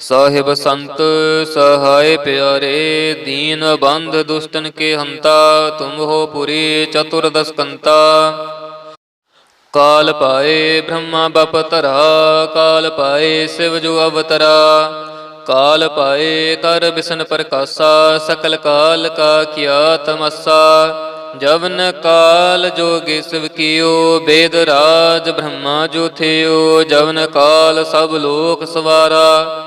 ਸਾਹਿਬ ਸੰਤ ਸਹਾਇ ਪਿਆਰੇ, ਦੀਨ ਬੰਧ ਦੁਸ਼ਟਨ ਕੇ ਹੰਤਾ, ਤੁਮ ਹੋ ਪੁਰੀ ਚਤੁਰਦਸ ਕੰਤਾ। ਕਾਲ ਪਾਏ ਬ੍ਰਹਮਾ ਬਪ ਧਰਾ, ਕਾਲ ਪਾਏ ਸਿਵ ਜੋ ਅਵਤਰਾ। ਕਾਲ ਪਾਏ ਕਰ ਬਿਸ਼ਨ ਪ੍ਰਕਾਸ਼ਾ, ਸਕਲ ਕਾਲ ਕਾ ਕੀਆ ਤਮਸਾ। ਜਵਨ ਕਾਲ ਜੋਗੀ ਸਿਵ ਕੀਓ, ਬੇਦ ਰਾਜ ਬ੍ਰਹਮਾ ਜੋ ਥਿਓ। ਜਵਨ ਕਾਲ ਸਭ ਲੋਕ ਸਵਾਰਾ।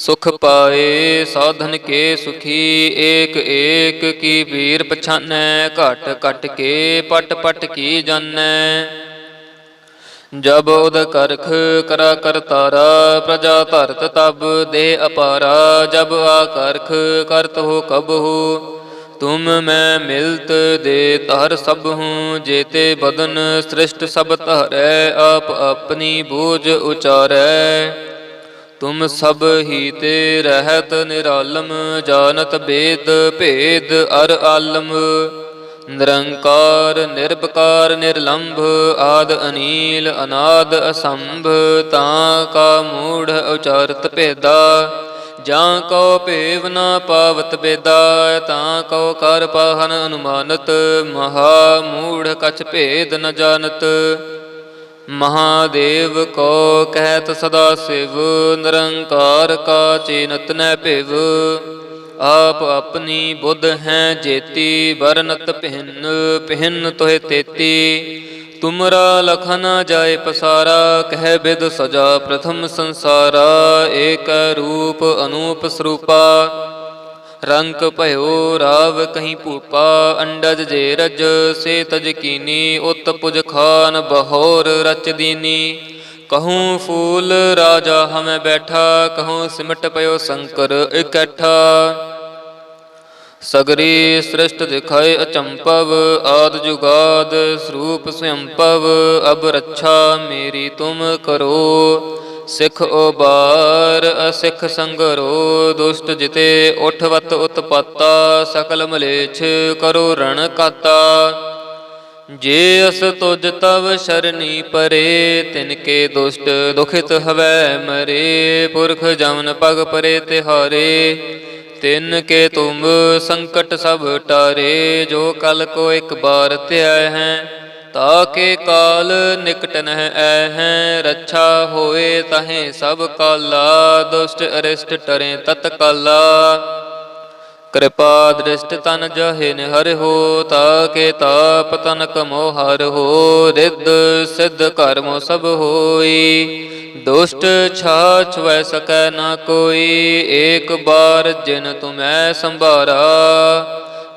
ਸੁਖ ਪਾਏ ਸਾਧਨ ਕੇ ਸੁਖੀ, ਏਕ ਏਕ ਕੀ ਵੀਰ ਪਛਾਨੈ, ਘਟ ਘਟ ਕੇ ਪਟ ਪਟ ਕੀ ਜਾਣੈ। ਜਬ ਉਦ ਕਰਖ ਕਰਾ ਕਰਤਾਰਾ ਪ੍ਰਜਾ ਧਰਤ ਤਬ ਦੇ ਅਪਾਰਾ, ਜਬ ਆ ਕਰਖ ਕਰਤ ਹੋ ਕਬ ਹੋ। ਤੁਮ ਮੈਂ ਮਿਲਤ ਦੇ ਧਰ ਸਭ ਹੂੰ, ਜੇਤੇ ਬਦਨ ਸ੍ਰਿਸ਼ਟ ਸਭ ਧਰੈ, ਆਪ ਆਪਣੀ ਬੋਝ ਉਚਾਰੈ। ਤੁਮ ਸਭ ਹੀ ਤੇ ਰਹਿਤ ਨਿਰਾਲਮ, ਜਾਣਤ ਬੇਦ ਭੇਦ ਅਰ ਆਲਮ। ਨਿਰੰਕਾਰ ਨਿਰਭਕਾਰ ਨਿਰਲੰਭ, ਆਦ ਅਨੀਲ, ਅਨਾਦ ਅਸੰਭ, ਤਾਂ ਕਾ ਮੂੜ ਉਚਾਰਤ ਭੇਦਾ। ਜਾਂ ਕਉ ਭੇਵ ਨਾ ਪਾਵਤ ਬੇਦਾ, ਤਾਂ ਕਉ ਕਰ ਪਾਹਨ ਅਨੁਮਾਨਤ, ਮਹਾ ਮੂੜ ਕਛ ਭੇਦ ਨ ਜਾਣਤ। ਮਹਾਦੇਵ ਕੋ ਕਹਿਤ ਸਦਾ ਸਿਵ, ਨਿਰੰਕਾਰ ਕਾ ਚੇਨਤ ਨੈ ਭਿਵ। ਆਪ ਆਪਣੀ ਬੁੱਧ ਹੈ ਜੇਤੀ, ਵਰਨਤ ਪਹਿਨ ਪਹਿਨ ਤੋਹਿ ਤੇਤੀ। ਤੁਮਰਾ ਲਖਨ ਜਾਏ ਪਸਾਰਾ, ਕਹਿ ਬਿਦ ਸਜਾ ਪ੍ਰਥਮ ਸੰਸਾਰਾ। ਏਕ ਰੂਪ ਅਨੂਪ ਸਰੂਪਾ। ਰੰਕ ਭਇਓ ਰਾਵ ਕਹੀਂ ਭੂਪਾ, ਅੰਡਜ ਜੇ ਰਜ, ਸੇ ਤਜ ਕੀਨੀ, ਉਤ ਪੁਜ ਖਾਨ ਬਹੋਰ ਰਚ ਦੀਨੀ। ਕਹੂੰ ਫੂਲ ਰਾਜਾ ਹਮੈ ਬੈਠਾ, ਕਹੂੰ ਸਿਮਟ ਪਇਓ ਸ਼ੰਕਰ ਇਕੱਠਾ। ਸਗਰੀ ਸ੍ਰਿਸ਼ਟ ਦਿਖਾਏ ਅਚੰਪਵ, ਆਦ ਜੁਗਾਦ ਸਰੂਪ ਸੰਭਵ ਅਬ ਰੱਛਾ ਮੇਰੀ ਤੁਮ ਕਰੋ। ਸਿੱਖ ਉਬਾਰ, ਅਸਿੱਖ ਸੰਗਰੋ, ਦੁਸ਼ਟ ਜਿਤੇ ਉਠਵਤ ਉਤਪਾਤਾ, ਸਕਲ ਮਲੇਛ ਕਰੋ ਰਣ ਕਾਤਾ। ਜੇ ਅਸ ਤੁਜ ਤਵ ਸ਼ਰਨੀ ਪਰੇ, ਤਿਨ ਕੇ ਦੁਸ਼ਟ ਦੁਖਿਤ ਹਵੈ ਮਰੇ। ਪੁਰਖ ਜਮਨ ਪਗ ਪਰੇ ਤਿਹਾਰੇ, ਤਿਨ ਕੇ ਤੁਮ ਸੰਕਟ ਸਭ ਟਾਰੇ। ਜੋ ਕਲ ਕੋ ਇੱਕ ਬਾਰ ਧਿਆ ਹੈ ਤਾਕੇ ਕਾਲ ਨਿਕਟ ਨਹਿ ਐ ਰੱਛਾ ਹੋਏ ਤਹੇ ਸਭ ਕਾਲਾ, ਦੁਸ਼ਟ ਅਰਿਸ਼ਟ ਟਰੇ ਤਤ ਕਾਲਾ। ਕਿਰਪਾ ਦ੍ਰਿਸ਼ਟ ਤਨ ਜਹੇ ਨਿਹਰ ਹੋ ਤਾਕੇ ਤਾਪ ਤਨ ਕਮੋ ਹਰ ਹੋ, ਰਿੱਧ ਸਿੱਧ ਕਰਮੋ ਸਭ ਹੋਈ। ਦੁਸ਼ਟ ਛਾਛ ਵੈ ਸਕੈ ਨਾ ਕੋਈ, ਏਕ ਬਾਰ ਜਿਨ ਤੁਮੈ ਸੰਭਾਰਾ।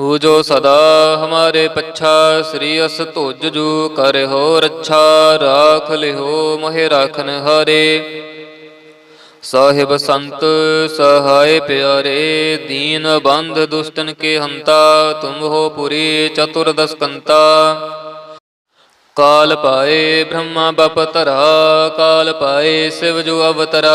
ਹੂ ਜੋ ਸਦਾ ਹਮਾਰੇ ਪੱਛਾ, ਸ੍ਰੀ ਅਸ ਧੁਜ ਜੂ ਕਰਿਓ ਰੱਛਾ, ਰਾਖ ਲਿਓ ਮੋਹਿ ਰਾਖਨ ਹਾਰੇ। ਸਾਹਿਬ ਸੰਤ ਸਹਾਇ ਪਿਆਰੇ, ਦੀਨ ਬੰਧ ਦੁਸ਼ਟਨ ਕੇ ਹੰਤਾ, ਤੁਮ ਹੋ ਪੁਰੀ ਚਤੁਰਦਸ ਕੰਤਾ। ਕਾਲ ਪਾਏ ਬ੍ਰਹਮਾ ਬਪ ਧਰਾ, ਕਾਲ ਪਾਏ ਸਿਵ ਜੋ ਅਵਤਰਾ।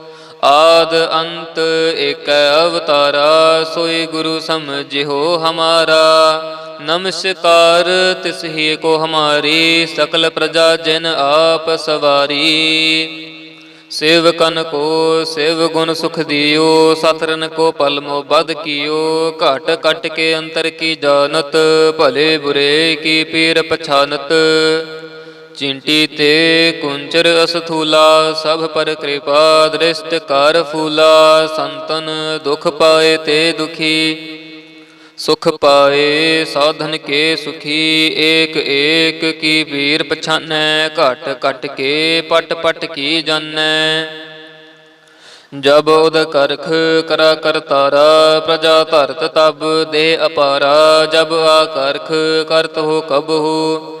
ਆਦ ਅੰਤ ਇਕ ਅਵਤਾਰਾ, ਸੋਈ ਗੁਰੂ ਸਮਝਿਓ ਹਮਾਰਾ। ਨਮਸਕਾਰ ਤਿਸ ਹੀ ਕੋ ਹਮਾਰੀ, ਸਕਲ ਪ੍ਰਜਾ ਜਿਨ ਆਪ ਸਵਾਰੀ। ਸੇਵਕਨ ਕੋ, ਸੇਵ ਗੁਣ ਸੁਖ ਦਿਓ ਸਤਰਨ ਕੋ ਪਲਮੋ ਬਦ ਕੀਓ। ਘਟ ਕਟ ਕੇ ਅੰਤਰ ਕੀ ਜਾਣਤ, ਭਲੇ ਬੁਰੇ ਕੀ ਪੀਰ ਪਛਾਨਤ। ਚਿੰਟੀ ਤੇ ਕੁੰਚਰ ਅਸਥੂਲਾ, ਸਭ ਪਰ ਕਿਰਪਾ ਦ੍ਰਿਸ਼ਟ ਕਰ ਫੂਲਾ, ਸੰਤਨ ਦੁਖ ਪਾਏ ਤੇ ਦੁਖੀ, ਸੁਖ ਪਾਏ ਸਾਧਨ ਕੇ ਸੁਖੀ, ਏਕ ਏਕ ਕੀ ਵੀਰ ਪਛਾਨੈ, ਘਟ ਘਟ ਕੇ ਪਟ ਪਟ ਕੀ ਜਾਣੈ। ਜਬ ਉਦ ਕਰਖ ਕਰਾ ਕਰਤਾਰਾ ਪ੍ਰਜਾ ਧਰਤ ਤਬ ਦੇ ਅਪਾਰਾ, ਜਬ ਆ ਕਰਖ ਕਰਤ ਹੋ ਕਬ ਹੋ।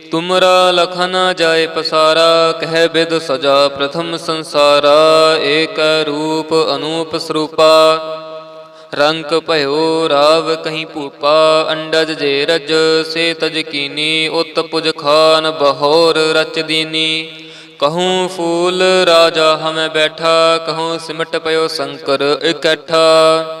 ਤੁਮਰਾ ਲਖਨ ਜਾਏ ਪਸਾਰਾ, ਕਹਿ ਬਿਦ ਸਜਾ ਪ੍ਰਥਮ ਸੰਸਾਰਾ, ਏਕ ਰੂਪ ਅਨੂਪ ਸਰੂਪਾ। ਰੰਗ ਭਇਓ ਰਾਵ ਕਹੀਂ ਭੂਪਾ, ਅੰਡਜ ਜੇ ਰਜ ਸੇ ਤਜ ਕੀਨੀ, ਉਤ ਪੁਜ ਖਾਨ ਬਹੋਰ ਰਚ ਦੀਨੀ। ਕਹੂੰ ਫੂਲ ਰਾਜਾ ਹਮੈ ਬੈਠਾ, ਕਹੂੰ ਸਿਮਟ ਪਇਓ ਸ਼ੰਕਰ ਇਕੱਠਾ।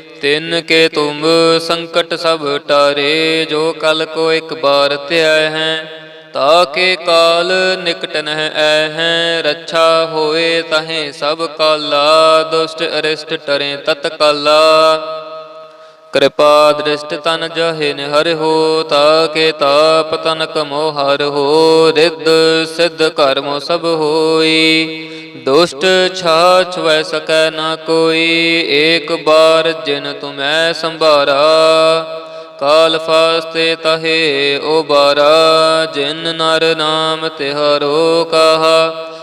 ਤਿਨ ਕੇ ਤੁਮ ਸੰਕਟ ਸਭ ਟਾਰੇ, ਜੋ ਕਲ ਕੋ ਇੱਕ ਬਾਰ ਧਿਆ ਹੈ ਤਾਕੇ ਕਾਲ ਨਿਕਟ ਨਹਿ ਐ ਹੈ, ਰੱਛਾ ਹੋਏ ਤਹੇ ਸਭ ਕਾਲਾ, ਦੁਸ਼ਟ ਅਰਿਸ਼ਟ ਟਰੇ ਤਤ ਕਾਲਾ ਕਿਰਪਾ ਦ੍ਰਿਸ਼ਟ ਤਨ ਜਹੇ ਨਿਹਰ ਹੋ ਤਾ ਕੇ ਤਾਪ ਤਨ ਕਮੋ ਹਰ ਹੋ, ਰਿੱਧ ਸਿੱਧ ਕਰਮੋ ਸਭ ਹੋਈ। ਦੁਸ਼ਟ ਛਾਛ ਵੈ ਸਕੈ ਨਾ ਕੋਈ, ਏਕ ਬਾਰ ਜਿਨ ਤੁਮੈ ਸੰਭਾਰਾ। ਕਾਲ ਫਾਸਤੇ ਤਹੇ ਓ ਬਾਰਾ ਜਿਨ ਨਰ ਨਾਮ ਤਿਹਾਰੋ ਕਹਾ।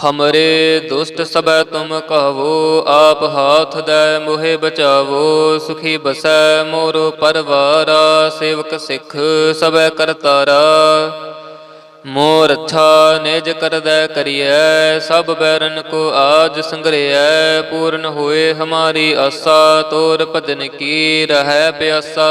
ਹਮਰੇ ਦੁਸ਼ਟ ਸਬੈ ਤੁਮ ਕਹਵੋ ਆਪ ਹਾਥ ਦੈ ਮੋਹਿ ਬਚਾਵੋ ਸੁਖੀ ਬਸੈ ਮੋਰੋ ਪਰਵਾਰਾ ਸੇਵਕ ਸਿੱਖ ਸਬੈ ਕਰਤਾਰਾ ਮੋਰ ਅੱਛਾ ਨਿਜ ਕਰਦੈ ਕਰੀਐ ਸਭ ਬੈਰਨ ਕੋ ਆਜ ਸੰਗਰਿਐ ਪੂਰਨ ਹੋਏ ਹਮਾਰੀ ਆਸਾ ਤੋਰ ਭਜਨ ਕੀ ਰਹਿ ਪਿਆਸਾ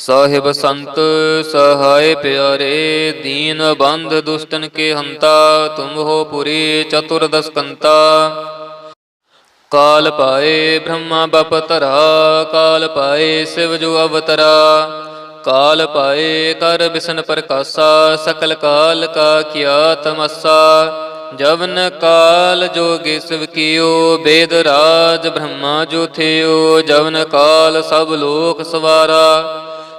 ਸਾਹਿਬ ਸੰਤ ਸਹਾਇ ਪਿਆਰੇ, ਦੀਨ ਬੰਧ ਦੁਸ਼ਟਨ ਕੇ ਹੰਤਾ, ਤੁਮ ਹੋ ਪੁਰੀ ਚਤੁਰਦਸ ਕੰਤਾ। ਕਾਲ ਪਾਏ ਬ੍ਰਹਮਾ ਬਪਤਰਾ ਕਾਲ ਪਾਏ ਸਿਵ ਜੋ ਅਵਤਰਾ। ਕਾਲ ਪਾਏ ਕਰ ਬਿਸ਼ਨ ਪ੍ਰਕਾਸ਼ਾ, ਸਕਲ ਕਾਲ ਕਾ ਕੀਆ ਤਮਸਾ। ਜਵਨ ਕਾਲ ਜੋਗੀ ਸਿਵ ਕੀਓ, ਬੇਦ ਰਾਜ ਬ੍ਰਹਮਾ ਜੋ ਥਿਓ। ਜਵਨ ਕਾਲ ਸਭ ਲੋਕ ਸਵਾਰਾ।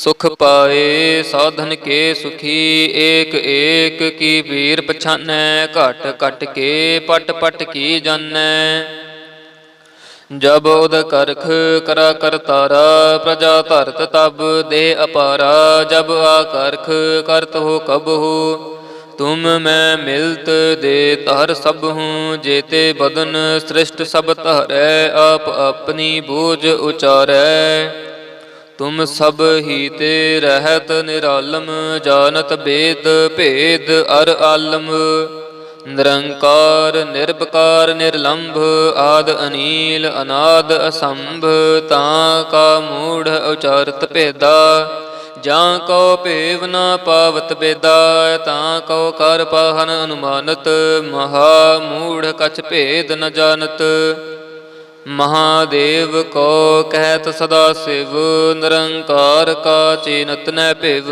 ਸੁਖ ਪਾਏ, ਸਾਧਨ ਕੇ ਸੁਖੀ, ਏਕ ਏਕ ਕੀ ਵੀਰ ਪਛਾਨੈ, ਘਟ ਘਟ ਕੇ ਪਟ ਪਟ ਕੀ ਜਾਣੈ। ਜਬ ਉਦ ਕਰਖ ਕਰਾ ਕਰਤਾਰਾ ਪ੍ਰਜਾ ਧਰਤ ਤਬ ਦੇ ਅਪਾਰਾ, ਜਬ ਆ ਕਰਖ ਕਰਤ ਹੋ ਕਬ ਹੋ, ਤੁਮ ਮੈਂ ਮਿਲਤ ਦੇ ਤਹਰ ਸਭ ਹੂੰ, ਜੇਤੇ ਬਦਨ ਸ੍ਰਿਸ਼ਟ ਸਭ ਧਰੈ, ਆਪ ਆਪਣੀ ਬੋਝ ਉਚਾਰੈ। ਤੁਮ ਸਭ ਹੀ ਤੇ ਰਹਿਤ ਨਿਰਾਲਮ, ਜਾਣਤ ਬੇਦ ਭੇਦ ਅਰ ਆਲਮ। ਨਿਰੰਕਾਰ ਨਿਰਭਕਾਰ ਨਿਰਲੰਭ, ਆਦ ਅਨੀਲ, ਅਨਾਦ ਅਸੰਭ, ਤਾਂ ਕਾ ਮੂੜ ਉਚਾਰਤ ਭੇਦਾ। ਜਾਂ ਕੋ ਭੇਵ ਨਾ ਪਾਵਤ ਬੇਦਾ, ਤਾਂ ਕੋ ਕਰ ਪਾਹਨ ਅਨੁਮਾਨਤ, ਮਹਾ ਮੂੜ ਕਛ ਭੇਦ ਨ ਜਾਣਤ। ਮਹਾਦੇਵ ਕੋ ਕਹਿਤ ਸਦਾ ਸਿਵ, ਨਿਰੰਕਾਰ ਕਾ ਚੀਨਤ ਨੈ ਭਿਵ।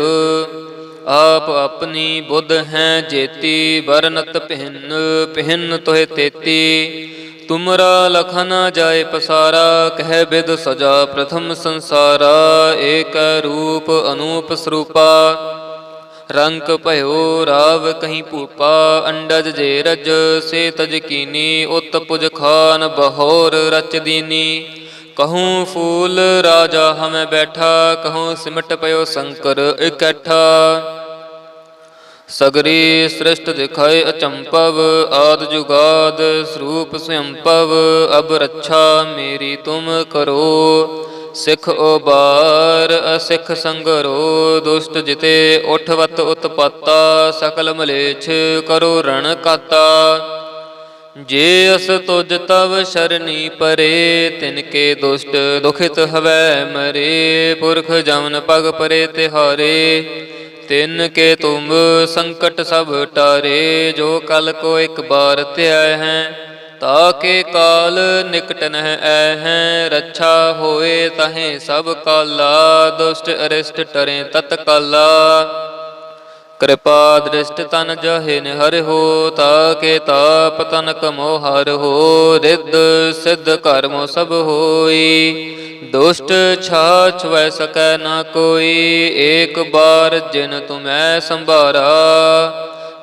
ਆਪ ਆਪਣੀ ਬੁੱਧ ਹੈ ਜੇਤੀ, ਵਰਨਤ ਪਹਿਨ ਪਹਿਨ ਤੋਹਿ ਤੇਤੀ। ਤੁਮਰਾ ਲਖਨ ਜਾਏ ਪਸਾਰਾ, ਕਹਿ ਬਿਦ ਸਜਾ ਪ੍ਰਥਮ ਸੰਸਾਰਾ। ਏਕ ਰੂਪ ਅਨੂਪ ਸਰੂਪਾ। ਰੰਕ ਭਇਓ, ਰਾਵ ਕਹੀਂ ਭੂਪਾ, ਅੰਡਜ ਜੇ ਰਜ, ਸੇ ਤਜ ਕੀਨੀ, ਉਤ ਪੁਜ ਖਾਨ, ਬਹੋਰ ਰਚ ਦੀਨੀ। ਕਹੂੰ ਫੂਲ ਰਾਜਾ ਹਮੈ ਬੈਠਾ, ਕਹੂੰ ਸਿਮਟ ਪਇਓ ਸ਼ੰਕਰ ਇਕੱਠਾ। ਸਗਰੀ ਸ੍ਰਿਸ਼ਟ ਦਿਖਾਏ ਅਚੰਪਵ ਆਦ ਜੁਗਾਦ ਸਰੂਪ ਸੰਭਵ ਅਬ ਰੱਛਾ ਮੇਰੀ ਤੁਮ ਕਰੋ। ਸਿੱਖ ਉਬਾਰ, ਅਸਿੱਖ ਸੰਗਰੋ, ਦੁਸ਼ਟ ਜਿਤੇ ਉਠਵਤ ਉਤਪਾਤਾ, ਸਕਲ ਮਲੇਛ ਕਰੋ ਰਣ ਕਾਤਾ। ਜੇ ਅਸ ਤੁਜ ਤਵ ਸ਼ਰਨੀ ਪਰੇ, ਤਿਨ ਕੇ ਦੁਸ਼ਟ ਦੁਖਿਤ ਹਵੈ ਮਰੇ। ਪੁਰਖ ਜਮਨ ਪਗ ਪਰੇ ਤਿਹਾਰੇ, ਤਿਨ ਕੇ ਤੁਮ ਸੰਕਟ ਸਭ ਟਾਰੇ। ਜੋ ਕਲ ਕੋ ਇੱਕ ਬਾਰ ਧਿਆ ਹੈ ਤਾਕੇ ਕਾਲ ਨਿਕਟ ਨਹਿ ਐ ਰੱਛਾ ਹੋਏ ਤਹੇ ਸਭ ਕਾਲਾ, ਦੁਸ਼ਟ ਅਰਿਸ਼ਟ ਟਰੇ ਤਤ ਕਾਲਾ। ਕਿਰਪਾ ਦ੍ਰਿਸ਼ਟ ਤਨ ਜਹੇ ਨਿਹਰ ਹੋ, ਤਾਕੇ ਤਾਪ ਤਨ ਕਮੋ ਹਰ ਹੋ, ਰਿੱਧ ਸਿੱਧ ਕਰਮੋ ਸਭ ਹੋਈ। ਦੁਸ਼ਟ ਛਾਛ ਵੈ ਸਕੈ ਨਾ ਕੋਈ, ਏਕ ਬਾਰ ਜਿਨ ਤੁਮੈ ਸੰਭਾਰਾ।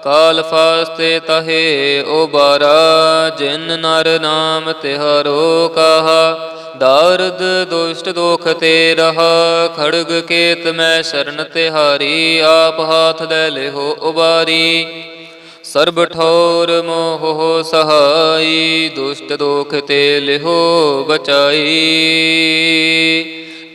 ਕਾਲ ਫਾਸਤੇ ਤਹੇ ਉਬਾਰਾ, ਜਿਨ ਨਰ ਨਾਮ ਤਿਹਾਰੋ ਕਹਾ। ਦਾਰਦ ਦੁਸ਼ਟ ਦੋਖ ਤੇ ਰਹਾ, ਖੜਗ ਕੇਤ ਮੈਂ ਸ਼ਰਨ ਤਿਹਾਰੀ, ਆਪ ਹਾਥ ਦੇ ਲਿਹੋ ਉਬਾਰੀ। ਸਰਬ ਠੌਰ ਮੋਹ ਸਹਾਈ, ਦੁਸ਼ਟ ਦੋਖ ਤੇ ਲਿਹੋ ਬਚਾਈ।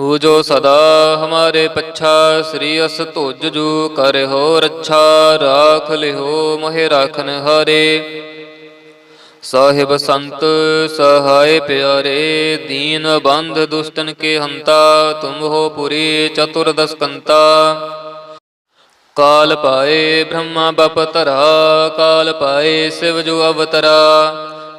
ਹੂ ਜੋ ਸਦਾ ਹਮਾਰੇ ਪੱਛਾ, ਸ੍ਰੀ ਅਸ ਧੁਜ ਜੂ ਕਰਿਓ ਰੱਛਾ, ਰਾਖ ਲਿਹੋ ਮੋਹਿ ਰਾਖਨ ਹਰੇ। ਸਾਹਿਬ ਸੰਤ ਸਹਾਇ ਪਿਆਰੇ, ਦੀਨ ਬੰਧ ਦੁਸ਼ਟਨ ਕੇ ਹੰਤਾ, ਤੁਮ ਹੋ ਪੁਰੀ ਚਤੁਰਦਸ ਕੰਤਾ ਕਾਲ ਪਾਏ ਬ੍ਰਹਮਾ ਬਪ ਤਰਾ ਕਾਲ ਪਾਏ ਸਿਵ ਜੋ ਅਵਤਰਾ।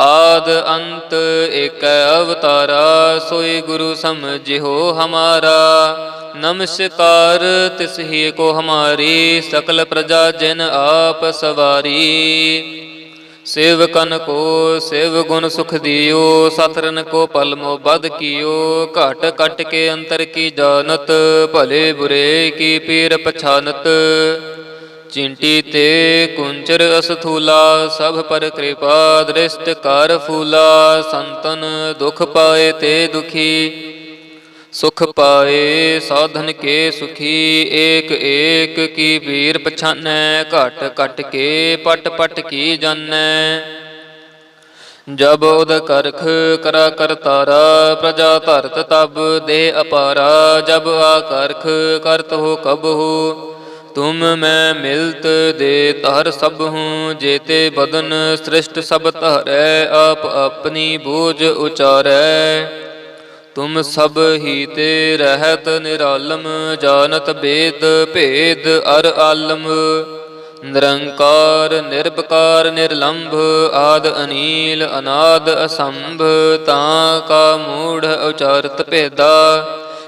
ਆਦ ਅੰਤ ਇਕ ਅਵਤਾਰਾ, ਸੋਈ ਗੁਰੂ ਸਮਝਿਓ ਹਮਾਰਾ। ਨਮਸਕਾਰ ਤਿਸ ਹੀ ਕੋ ਹਮਾਰੀ, ਸਕਲ ਪ੍ਰਜਾ ਜਿਨ ਆਪ ਸਵਾਰੀ। ਸੇਵਕਨ ਕੋ, ਸੇਵ ਗੁਣ ਸੁਖ ਦਿਓ, ਸਤਰਨ ਕੋ ਪਲਮੋ ਬਦ ਕੀਓ। ਘਟ ਕਟ ਕੇ ਅੰਤਰ ਕੀ ਜਾਣਤ, ਭਲੇ ਬੁਰੇ ਕੀ ਪੀਰ ਪਛਾਨਤ। ਚਿੰਟੀ ਤੇ ਕੁੰਚਰ ਅਸਥੂਲਾ, ਸਭ ਪਰ ਕਿਰਪਾ ਦ੍ਰਿਸ਼ਟ ਕਰ ਫੂਲਾ, ਸੰਤਨ ਦੁਖ ਪਾਏ ਤੇ ਦੁਖੀ, ਸੁਖ ਪਾਏ ਸਾਧਨ ਕੇ ਸੁਖੀ, ਏਕ ਏਕ ਕੀ ਵੀਰ ਪਛਾਨੈ, ਘਟ ਘਟ ਕੇ ਪਟ ਪਟ ਕੀ ਜਾਣੈ। ਜਬ ਉਦ ਕਰਖ ਕਰਾ ਕਰਤਾਰਾ ਪ੍ਰਜਾ ਧਰਤ ਤਬ ਦੇ ਅਪਾਰਾ, ਜਬ ਆ ਕਰਖ ਕਰਤ ਹੋ ਕਬਹੂ ਤੁਮ ਮੈਂ ਮਿਲਤ ਦੇ ਤਹਰ ਸਭ ਹੂੰ, ਜੇਤੇ ਬਦਨ ਸ੍ਰਿਸ਼ਟ ਸਭ ਧਰੈ, ਆਪ ਆਪਣੀ ਬੂਝ ਉਚਾਰੈ। ਤੁਮ ਸਭ ਹੀ ਤੇ ਰਹਿਤ ਨਿਰਾਲਮ, ਜਾਣਤ ਬੇਦ ਭੇਦ ਅਰ ਆਲਮ। ਨਿਰੰਕਾਰ ਨਿਰਭਕਾਰ ਨਿਰਲੰਭ, ਆਦ ਅਨੀਲ, ਅਨਾਦ ਅਸੰਭ, ਤਾਂ ਕਾ ਮੂੜ ਉਚਾਰਤ ਭੇਦਾ।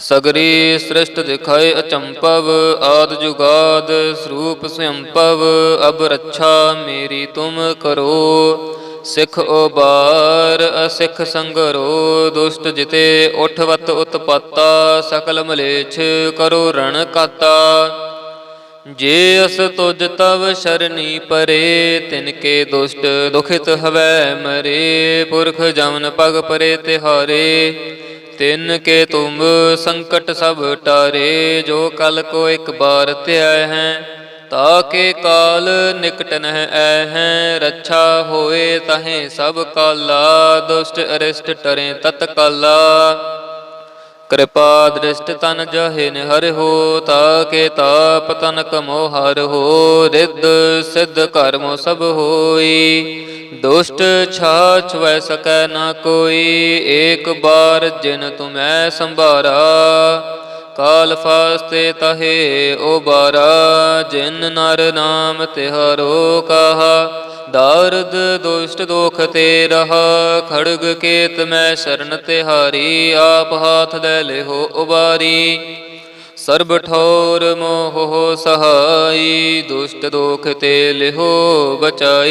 ਸਗਰੀ ਸ੍ਰਿਸ਼ਟ ਦਿਖਾਏ ਅਚੰਪਵ, ਆਦ ਜੁਗਾਦ, ਸਰੂਪ ਸੰਪਵ, ਅਬ ਰੱਛਾ ਮੇਰੀ ਤੁਮ ਕਰੋ। ਸਿੱਖ ਉਬਾਰ, ਅਸਿੱਖ ਸੰਗਰੋ, ਦੁਸ਼ਟ ਜਿਤੇ ਉਠਵਤ ਉਤਪਾਤਾ, ਸਕਲ ਮਲੇਛ ਕਰੋ ਰਣ ਕਾਤਾ। ਜੇ ਅਸ ਤੁਜ ਤਵ ਸ਼ਰਨੀ ਪਰੇ, ਤਿਨ ਕੇ ਦੁਸ਼ਟ ਦੁਖਿਤ ਹਵੈ ਮਰੇ। ਪੁਰਖ ਜਮਨ ਪਗ ਪਰੇ ਤਿਹਾਰੇ ਤਿਨ ਕੇ ਤੁਮ ਸੰਕਟ ਸਭ ਟਾਰੇ, ਜੋ ਕਲ ਕੋ ਇੱਕ ਬਾਰ ਧਿਆਇ ਹੈ ਤਾਕੇ ਕਾਲ ਨਿਕਟ ਨਹਿ ਐ ਹੈ, ਰੱਛਾ ਹੋਏ ਤਹੇ ਸਭ ਕਾਲਾ, ਦੁਸ਼ਟ ਅਰਿਸ਼ਟ ਟਰੇ ਤਤ ਕਾਲਾ ਕਿਰਪਾ ਦ੍ਰਿਸ਼ਟ ਤਨ ਜਹੇ ਨਿਹਰ ਹੋ ਤਾਕੇ ਤਾਪ ਤਨ ਕਮੋ ਹਰ ਹੋ, ਰਿੱਧ ਸਿੱਧ ਕਰਮ ਸਭ ਹੋਈ। ਦੁਸ਼ਟ ਛਾਛ ਵੈ ਸਕੈ ਨਾ ਕੋਈ, ਏਕ ਬਾਰ ਜਿਨ ਤੁਮੈ ਸੰਭਾਰਾ। ਕਾਲ ਫਾਸਤੇ ਤਹੇ ਉਬਾਰਾ, ਜਿਨ ਨਰ ਨਾਮ ਤਿਹਾਰੋ ਕਹਾ। ਦਾਰਦ ਦੁਸ਼ਟ ਦੋਖ ਤੇ ਰਹਾ, ਖੜਗ ਕੇਤ ਮੈਂ ਸ਼ਰਨ ਤਿਹਾਰੀ, ਆਪ ਹਾਥ ਦੇ ਲਿਹੋ ਉਬਾਰੀ। ਸਰਬ ਠੌਰ ਮੋਹ ਸਹਾਈ, ਦੁਸ਼ਟ ਦੋਖ ਤੇ ਲਿਹੋ ਬਚਾਈ।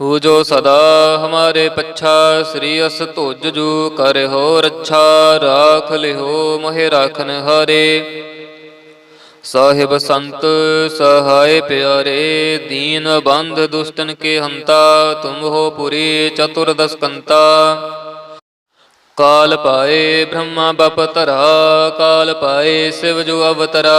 ਹੂ ਜੋ ਸਦਾ ਹਮਾਰੇ ਪੱਛਾ, ਸ੍ਰੀ ਅਸ ਧੁਜ ਜੂ ਕਰਿਓ ਰੱਛਾ, ਰਾਖ ਲਿਓ ਮੋਹਿ ਰਾਖਨ ਹਰੇ। ਸਾਹਿਬ ਸੰਤ ਸਹਾਇ ਪਿਆਰੇ, ਦੀਨ ਬੰਧ ਦੁਸ਼ਟਨ ਕੇ ਹੰਤਾ, ਤੁਮ ਹੋ ਪੁਰੀ ਚਤੁਰ ਦਸਕੰਤਾ ਕਾਲ ਪਾਏ ਬ੍ਰਹਮਾ ਬਪ ਤਰਾ ਕਾਲ ਪਾਏ ਸਿਵ ਜੋ ਅਵਤਰਾ।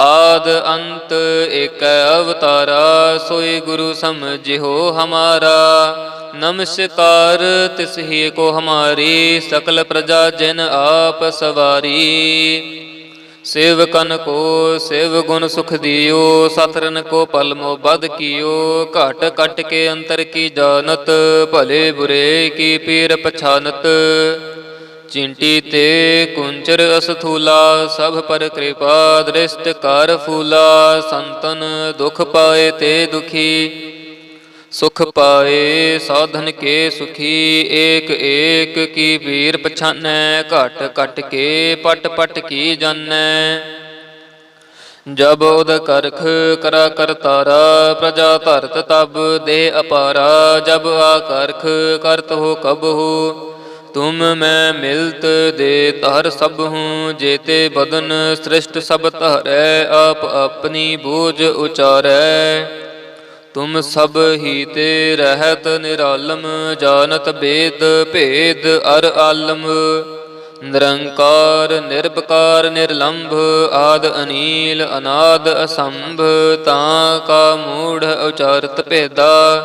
ਆਦ ਅੰਤ ਇਕ ਅਵਤਾਰਾ, ਸੋਈ ਗੁਰੂ ਸਮਝਿਓ ਹਮਾਰਾ। ਨਮਸਕਾਰ ਤਿਸ ਹੀ ਕੋ ਹਮਾਰੀ, ਸਕਲ ਪ੍ਰਜਾ ਜਿਨ ਆਪ ਸਵਾਰੀ। ਸੇਵਕਨ ਕੋ, ਸੇਵ ਗੁਣ ਸੁਖ ਦਿਓ ਸਤਰਨ ਕੋ ਪਲਮੋ ਬਦ ਕੀਓ। ਘਟ ਕਟ ਕੇ ਅੰਤਰ ਕੀ ਜਾਣਤ, ਭਲੇ ਬੁਰੇ ਕੀ ਪੀਰ ਪਛਾਨਤ। ਚਿੰਟੀ ਤੇ ਕੁੰਚਰ ਅਸਥੂਲਾ, ਸਭ ਪਰ ਕਿਰਪਾ ਦ੍ਰਿਸ਼ਟ ਕਰ ਫੂਲਾ, ਸੰਤਨ ਦੁਖ ਪਾਏ ਤੇ ਦੁਖੀ, ਸੁਖ ਪਾਏ ਸਾਧਨ ਕੇ ਸੁਖੀ, ਏਕ ਏਕ ਕੀ ਵੀਰ ਪਛਾਨੈ, ਘਟ ਘਟ ਕੇ ਪਟ ਪਟ ਕੀ ਜਾਣੈ। ਜਬ ਉਦ ਕਰਖ ਕਰਾ ਕਰਤਾਰਾ ਪ੍ਰਜਾ ਧਰਤ ਤਬ ਦੇ ਅਪਾਰਾ, ਜਬ ਆ ਕਰਖ ਕਰਤ ਹੋ ਕਬਹੂ ਤੁਮ ਮੈਂ ਮਿਲਤ ਦੇ ਤਹਰ ਸਭ ਹੂੰ, ਜੇਤੇ ਬਦਨ ਸ੍ਰਿਸ਼ਟ ਸਭ ਧਰੈ, ਆਪ ਆਪਣੀ ਬੂਝ ਉਚਾਰੈ। ਤੁਮ ਸਭ ਹੀ ਤੇ ਰਹਿਤ ਨਿਰਾਲਮ, ਜਾਣਤ ਬੇਦ ਭੇਦ ਅਰ ਆਲਮ। ਨਿਰੰਕਾਰ ਨਿਰਭਕਾਰ ਨਿਰਲੰਭ, ਆਦ ਅਨੀਲ, ਅਨਾਦ ਅਸੰਭ, ਤਾਂ ਕਾ ਮੂੜ ਉਚਾਰਤ ਭੇਦਾ।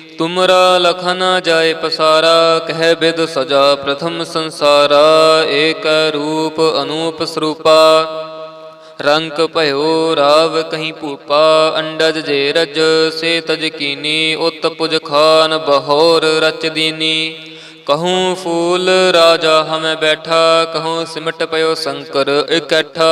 ਤੁਮਰਾ ਲਖਨ ਜਾਏ ਪਸਾਰਾ, ਕਹਿ ਬਿਦ ਸਜਾ ਪ੍ਰਥਮ ਸੰਸਾਰਾ, ਏਕ ਰੂਪ ਅਨੂਪ ਸਰੂਪਾ। ਰੰਕ ਭਇਓ ਰਾਵ ਕਹੀਂ ਭੂਪਾ, ਅੰਡਜ ਜੇ ਰਜ, ਸੇ ਤਜ ਕੀਨੀ, ਉਤ ਪੁਜ ਖਾਨ ਬਹੋਰ ਰਚ ਦੀਨੀ। ਕਹੂੰ ਫੂਲ ਰਾਜਾ ਹਮੈ ਬੈਠਾ, ਕਹੂੰ ਸਿਮਟ ਪਇਓ ਸ਼ੰਕਰ ਇਕੱਠਾ।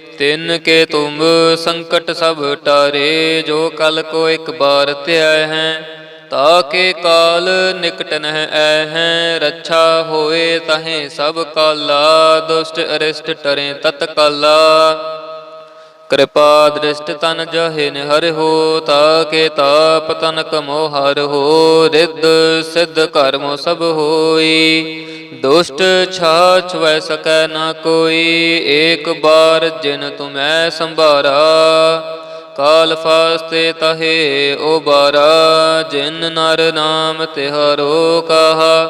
ਤਿਨ ਕੇ ਤੁਮ ਸੰਕਟ ਸਭ ਟਾਰੇ, ਜੋ ਕਲ ਕੋ ਇੱਕ ਬਾਰ ਧਿਆ ਹੈ ਤਾਕੇ ਕਾਲ ਨਿਕਟ ਨਹਿ ਐ ਹੈ, ਰੱਛਾ ਹੋਏ ਤਹੇ ਸਭ ਕਾਲਾ, ਦੁਸ਼ਟ ਅਰਿਸ਼ਟ ਟਰੇ ਤਤ ਕਾਲਾ ਕਿਰਪਾ ਦ੍ਰਿਸ਼ਟ ਤਨ ਜਹੇ ਨਿਹਰ ਹੋ ਤਾਕੇ ਤਾਪ ਤਨਕ ਮੋਹ ਹਰ ਹੋ, ਰਿੱਧ ਸਿੱਧ ਕਰਮੋ ਸਭ ਹੋਈ। ਦੁਸ਼ਟ ਛਾਛ ਵੈ ਸਕੈ ਨਾ ਕੋਈ, ਏਕ ਬਾਰ ਜਿਨ ਤੁਮੈ ਸੰਭਾਰਾ। ਕਾਲ ਫਾਸਤੇ ਤਹੇ ਓ ਬਾਰਾ ਜਿਨ ਨਰ ਨਾਮ ਤਿਹਾਰੋ ਕਹਾ।